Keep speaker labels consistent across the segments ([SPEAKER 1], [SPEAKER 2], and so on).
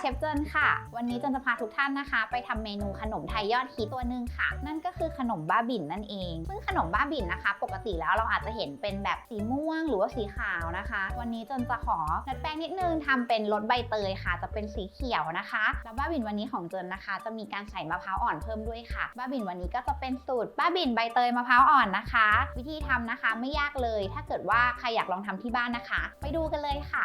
[SPEAKER 1] เชฟเจินค่ะ วันนี้เจนจะพาทุกท่านนะคะ ไปทำเมนูขนมไทยยอดฮิตตัวหนึ่งค่ะ นั่นก็คือขนมบ้าบิ่นนั่นเอง ซึ่งขนมบ้าบิ่นนะคะ ปกติแล้วเราอาจจะเห็นเป็นแบบสีม่วงหรือว่าสีขาวนะคะ วันนี้เจนจะขอดัดแปลงนิดนึงทำเป็นรสใบเตยค่ะ จะเป็นสีเขียวนะคะแล้วบ้าบิ่นวันนี้ของเจนนะคะ จะมีการใส่มะพร้าวอ่อนเพิ่มด้วยค่ะ บ้าบิ่นวันนี้ก็จะเป็นสูตรบ้าบิ่นใบเตยมะพร้าวอ่อนนะคะ วิธีทำนะคะไม่ยากเลย ถ้าเกิดว่าใครอยากลองทำที่บ้านนะคะ ไปดูกันเลยค่ะ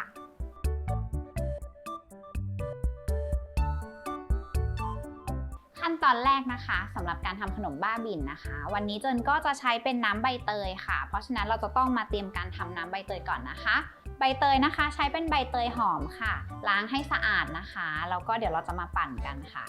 [SPEAKER 1] ขั้นตอนแรกนะคะสำหรับการทำขนมบ้าบินนะคะ วันนี้เจนก็จะใช้เป็นน้ำใบเตยค่ะ เพราะฉะนั้นเราจะต้องมาเตรียมการทำน้ำใบเตยก่อนนะคะ ใบเตยนะคะใช้เป็นใบเตยหอมค่ะ ล้างให้สะอาดนะคะแล้วก็เดี๋ยวเราจะมาปั่นกันค่ะ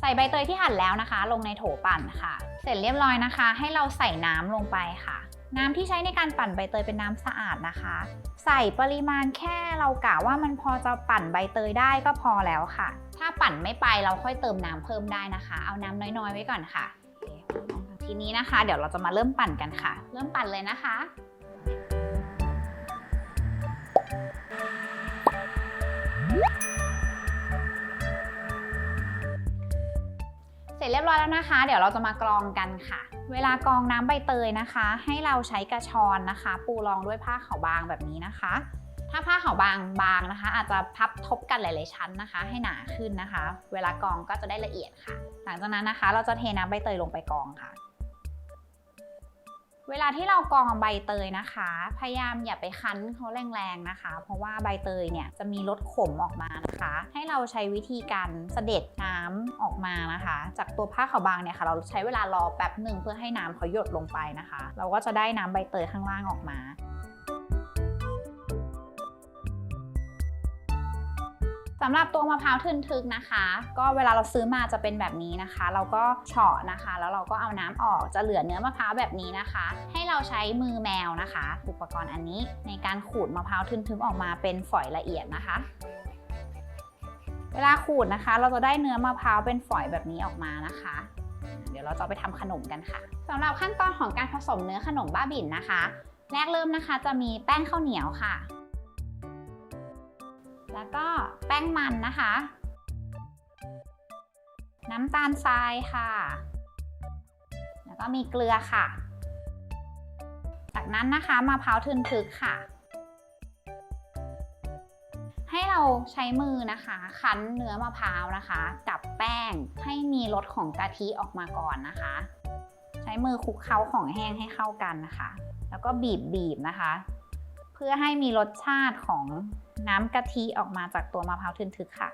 [SPEAKER 1] ใส่ใบเตยที่หั่นแล้วนะคะ ลงในโถปั่นค่ะ เสร็จเรียบร้อยนะคะ ให้เราใส่น้ำลงไปค่ะ น้ำที่ใช้ในการปั่นใบเตยเป็นน้ำสะอาดนะคะ ใส่ปริมาณแค่เรากะว่ามันพอจะปั่นใบเตยได้ก็พอแล้วค่ะ ถ้าปั่นไม่ไปเราค่อยเติมน้ำเพิ่มได้นะคะ เอาน้ำน้อยๆ ไว้ก่อนค่ะ ทีนี้นะคะ เดี๋ยวเราจะมาเริ่มปั่นกันค่ะ เริ่มปั่นเลยนะคะ ร็จเรียบร้อยแล้วนะคะ เดี๋ยวเราจะมากรองกันค่ะ เวลากรองน้ำใบเตยนะคะ ให้เราใช้กระชอนนะคะ ปูรองด้วยผ้าขาวบางแบบนี้นะคะ ถ้าผ้าขาวบางบางนะคะ อาจจะพับทบกันหลาย ๆชั้นนะคะ ให้หนาขึ้นนะคะ เวลากรองก็จะได้ละเอียดค่ะ หลังจากนั้นนะคะ เราจะเทน้ำใบเตยลงไปกรองค่ะ เวลาที่เรากรองใบเตยนะคะ พยายามอย่าไปคั้นเขาแรงๆนะคะ เพราะว่าใบเตยเนี่ยจะมีรสขมออกมานะคะ ให้เราใช้วิธีการเสด็จน้ำออกมานะคะ จากตัวผ้าขาวบางเนี่ยค่ะ เราใช้เวลารอแป๊บหนึ่งเพื่อให้น้ำเขาหยดลงไปนะคะ เราก็จะได้น้ำใบเตยข้างล่างออกมา สำหรับตัวมะพร้าวทึนทึกนะคะ ก็เวลาเราซื้อมาจะเป็นแบบนี้นะคะ เราก็เฉาะนะคะ แล้วเราก็เอาน้ำออกจะเหลือเนื้อมะพร้าวแบบนี้นะคะ ให้เราใช้มือแมวนะคะ อุปกรณ์อันนี้ในการขูดมะพร้าวทึนทึกออกมาเป็นฝอยละเอียดนะคะ เวลาขูดนะคะ เราจะได้เนื้อมะพร้าวเป็นฝอยแบบนี้ออกมานะคะเดี๋ยวเราจะไปทำขนมกันค่ะสำหรับขั้นตอนของการผสมเนื้อขนมบ้าบิ่นนะคะ แรกเริ่มนะคะจะมีแป้งข้าวเหนียวค่ะ แล้วก็แป้งมันนะคะ น้ำตาลทรายค่ะ แล้วก็มีเกลือค่ะ จากนั้นนะคะมะพร้าวทึนทึกค่ะ ให้เราใช้มือนะคะ คั้นเนื้อมะพร้าวนะคะ กับแป้งให้มีรสของกะทิออกมาก่อนนะคะ ใช้มือคลุกเคล้าของแห้งให้เข้ากันนะคะ แล้วก็บีบบีบนะคะ เพื่อให้มีรสชาติของ น้ำกะทิออกมาจากตัวมะพร้าวทึนทึกค่ะ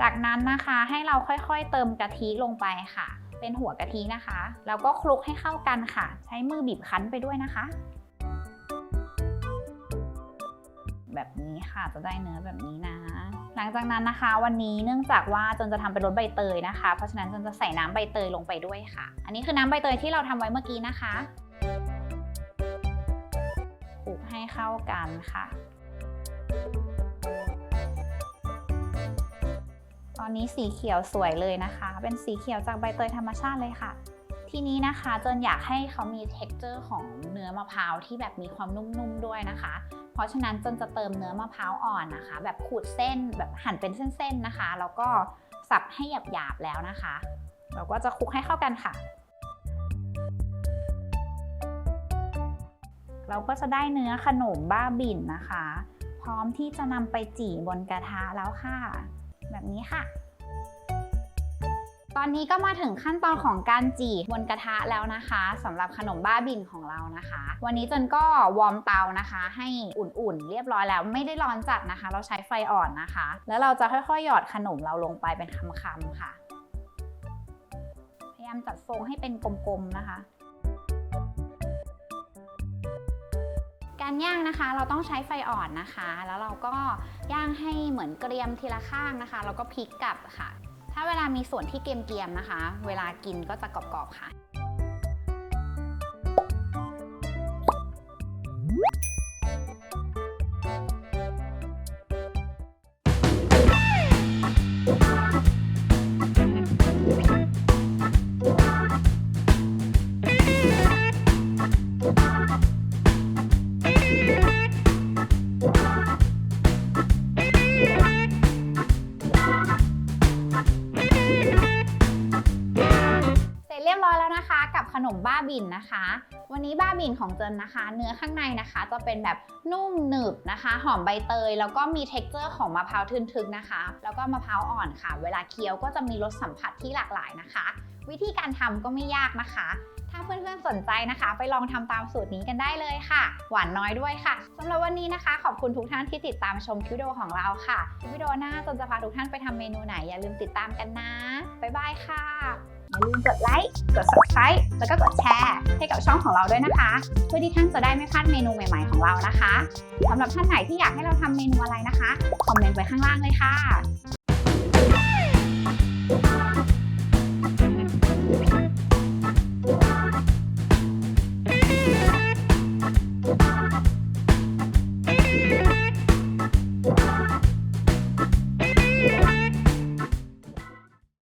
[SPEAKER 1] จากนั้นนะคะให้เราค่อยๆเติมกะทิลงไปค่ะ เป็นหัวกะทินะคะ แล้วก็คลุกให้เข้ากันค่ะ ใช้มือบีบคั้นไปด้วยนะคะ แบบนี้ค่ะจะได้เนื้อแบบนี้นะหลังจากนั้นนะคะวันนี้เนื่องจากว่าจนจะทำเป็นรสใบเตยนะคะ เพราะฉะนั้นจนจะใส่น้ำใบเตยลงไปด้วยค่ะ อันนี้คือน้ำใบเตยที่เราทำไว้เมื่อกี้นะคะ ลุกให้เข้ากันค่ะ ตอนนี้สีเขียวสวยเลยนะคะ เป็นสีเขียวจากใบเตยธรรมชาติเลยค่ะ ทีนี้นะคะจนอยากให้เขามี t e x t อร์ของเนื้อมะพร้าวที่แบบมีความนุ่มๆด้วยนะคะ เพราะฉะนั้นจนจะเติมเนื้อมะพร้าวอ่อนนะคะ แบบขูดเส้นแบบหั่นเป็นเส้นๆนะคะ แล้วก็สับให้หยาบๆแล้วนะคะ เราก็จะคลุกให้เข้ากันค่ะ เราก็จะได้เนื้อขนมบ้าบิ่นนะคะ พร้อมที่จะนำไปจี่บนกระทะแล้วค่ะ แบบนี้ค่ะ ตอนนี้ก็มาถึงขั้นตอนของการจี่บนกระทะแล้วนะคะสำหรับขนมบ้าบินของเรานะคะ วันนี้จนก็วอร์มเตานะคะ ให้อุ่นๆ เรียบร้อยแล้วไม่ได้ร้อนจัดนะคะ เราใช้ไฟอ่อนนะคะ แล้วเราจะค่อยๆ หยอดขนมเราลงไปเป็นคำๆค่ะ พยายามจัดทรงให้เป็นกลมๆนะคะ การย่างนะคะ เราต้องใช้ไฟอ่อนนะคะ แล้วเราก็ย่างให้เหมือนเกรียมทีละข้างนะคะ แล้วก็พลิกกลับค่ะ ถ้าเวลามีส่วนที่เกรียมๆนะคะ เวลากินก็จะกรอบๆค่ะ
[SPEAKER 2] ร้อ
[SPEAKER 1] นะคะ กับขนมบ้าบินนะคะ วันนี้บ้าบินของเจนนะคะ เนื้อข้างในนะคะจะเป็นแบบนุ่มหนึบนะคะ หอมใบเตย แล้วก็มี t e x t อร์ของมะพร้าวทึนๆนะคะ แล้วก็มะพร้าวอ่อนค่ะ เวลาเคี้ยวก็จะมีรสสัมผัสที่หลากหลายนะคะ วิธีการทำก็ไม่ยากนะคะ ถ้าเพื่อนๆสนใจนะคะ ไปลองทำตามสูตรนี้กันได้เลยค่ะ หวานน้อยด้วยค่ะสำหรับวันนี้นะคะ ขอบคุณทุกท่านที่ติดตามชมคลิปวิดีโอของเราค่ะวิดีโอหน้าจนจะพาทุกท่านไปทำเมนูไหนอย่าลืมติดตามกันนะบ๊ายบายค่ะ อย่าลืมกดไลค์กด subscribe แล้วก็กดแชร์ ให้กับช่องของเราด้วยนะคะ เพื่อที่ท่านจะได้ไม่พลาดเมนูใหม่ๆของเรานะคะสำหรับท่านไหนที่อยากให้เราทำเมนูอะไรนะคะคอมเมนต์ไว้ข้างล่างเลยค่ะ